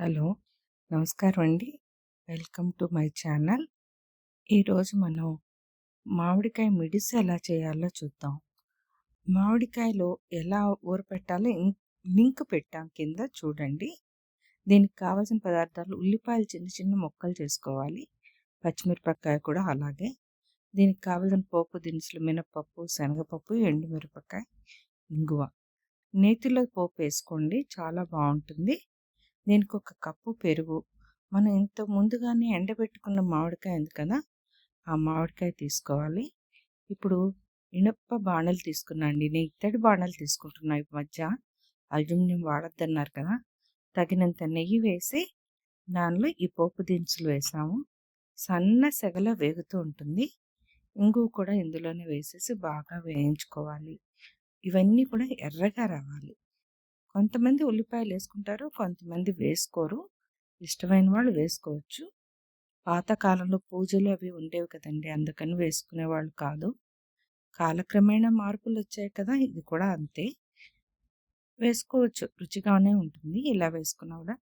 Hello నమస్కారం అండి. Welcome to my channel. ఈరోజు మనం మామిడికాయ మిడిసి ఎలా చేయాలో చూద్దాం. మామిడికాయలో ఎలా ఊరపెట్టాలో ఇం- లింక్ పెట్టాం కింద చూడండి. దీనికి కావాల్సిన పదార్థాలు ఉల్లిపాయలు చిన్న చిన్న ముక్కలు చేసుకోవాలి. పచ్చిమిరపకాయ కూడా అలాగే. దీనికి కావాల్సిన పోపు దినుసులు మినపప్పు శనగపప్పు ఎండుమిరపకాయ ఇంగువ. నేతిలో పోపు వేసుకోండి చాలా బాగుంటుంది. దీనికి ఒక కప్పు పెరుగు. మనం ఇంత ముందుగానే ఎండబెట్టుకున్న మామిడికాయ ఉంది కదా ఆ మామిడికాయ తీసుకోవాలి. ఇప్పుడు ఇనప బాణలు తీసుకున్నా అండి. నేను ఇత్తడి బాణలు తీసుకుంటున్నా ఈ మధ్య. అల్యూమినియం వాడద్దన్నారు కదా. తగినంత నెయ్యి వేసి దానిలో ఈ పోపు దినుసులు వేసాము. సన్న సెగల వేగుతూ ఉంటుంది. ఇంగు కూడా ఇందులోనే వేసేసి బాగా వేయించుకోవాలి. ఇవన్నీ కూడా ఎర్రగా రావాలి. కొంతమంది ఉల్లిపాయలు వేసుకుంటారు కొంతమంది వేసుకోరు. ఇష్టమైన వాళ్ళు వేసుకోవచ్చు. పాతకాలంలో పూజలు అవి ఉండేవి కదండి అందుకని వేసుకునేవాళ్ళు కాదు. కాలక్రమేణా మార్పులు వచ్చాయి కదా ఇది కూడా అంతే. వేసుకోవచ్చు రుచిగానే ఉంటుంది. ఇలా వేసుకున్నా కూడా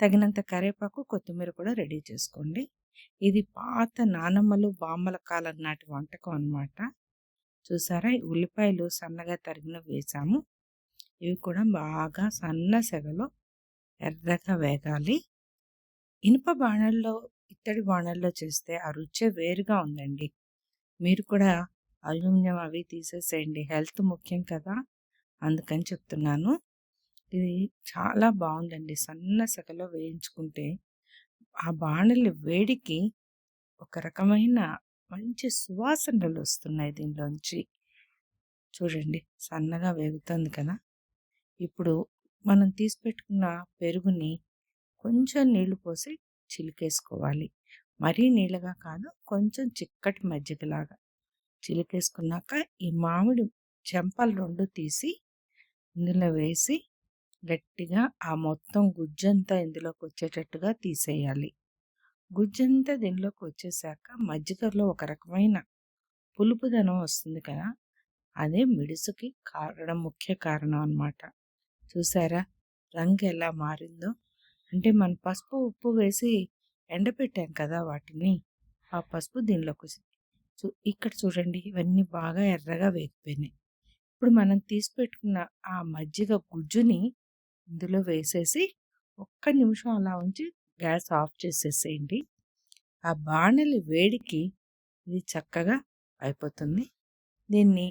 తగినంత కరివేపాకు కొత్తిమీర కూడా రెడీ చేసుకోండి. ఇది పాత నానమ్మలు బామ్మల కాలం నాటి వంటకం అన్నమాట. చూసారా? ఉల్లిపాయలు సన్నగా తరిగిన వేసాము. ఇవి కూడా బాగా సన్న సెగలో ఎర్రగా వేగాలి. ఇనుప బాణల్లో ఇత్తడి బాణల్లో చేస్తే ఆ రుచే వేరుగా ఉందండి. మీరు కూడా అల్యూమినియం అవి తీసేసేయండి. హెల్త్ ముఖ్యం కదా అందుకని చెప్తున్నాను. ఇది చాలా బాగుందండి. సన్న సెగలో వేయించుకుంటే ఆ బాణలి వేడికి ఒక రకమైన మంచి సువాసనలు వస్తున్నాయి దీనిలోంచి. చూడండి సన్నగా వేగుతుంది కదా. ఇప్పుడు మనం తీసి పెట్టుకున్న పెరుగుని కొంచెం నీళ్ళు పోసి చిలికేసుకోవాలి. మరీ నీళ్ళగా కాదు కొంచెం చిక్కటి మజ్జిగలాగా చిలికేసుకున్నాక ఈ మామిడి చెంపలు రెండు తీసి ఇందులో వేసి గట్టిగా ఆ మొత్తం గుజ్జంతా ఇందులోకి వచ్చేటట్టుగా తీసేయాలి. గుజ్జంతా దీనిలోకి వచ్చేసాక మజ్జిగలో ఒక రకమైన పులుపుదనం వస్తుంది కదా అదే మిడుసుకి కారణం ముఖ్య కారణం అన్నమాట. చూసారా? రంగు ఎలా మారిందో. అంటే మన పసుపు ఉప్పు వేసి ఎండపెట్టాం కదా వాటిని. ఆ పసుపు దీనిలోకి చూ ఇక్కడ చూడండి ఇవన్నీ బాగా ఎర్రగా వేగిపోయినాయి. ఇప్పుడు మనం తీసి పెట్టుకున్న ఆ మజ్జిగ గుజ్జుని ఇందులో వేసేసి ఒక్క నిమిషం అలా ఉంచి గ్యాస్ ఆఫ్ చేసేసేయండి. ఆ బాణలి వేడికి ఇది చక్కగా అయిపోతుంది. దీన్ని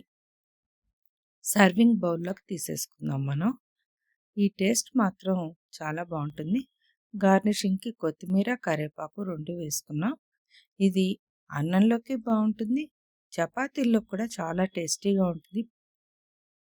సర్వింగ్ బౌల్లోకి తీసేసుకుందాం మనం. ఈ టేస్ట్ మాత్రం చాలా బాగుంటుంది. గార్నిషింగ్కి కొత్తిమీర కరివేపాకు రెండు వేసుకున్నాం. ఇది అన్నంలోకి బాగుంటుంది. చపాతీల్లో కూడా చాలా టేస్టీగా ఉంటుంది.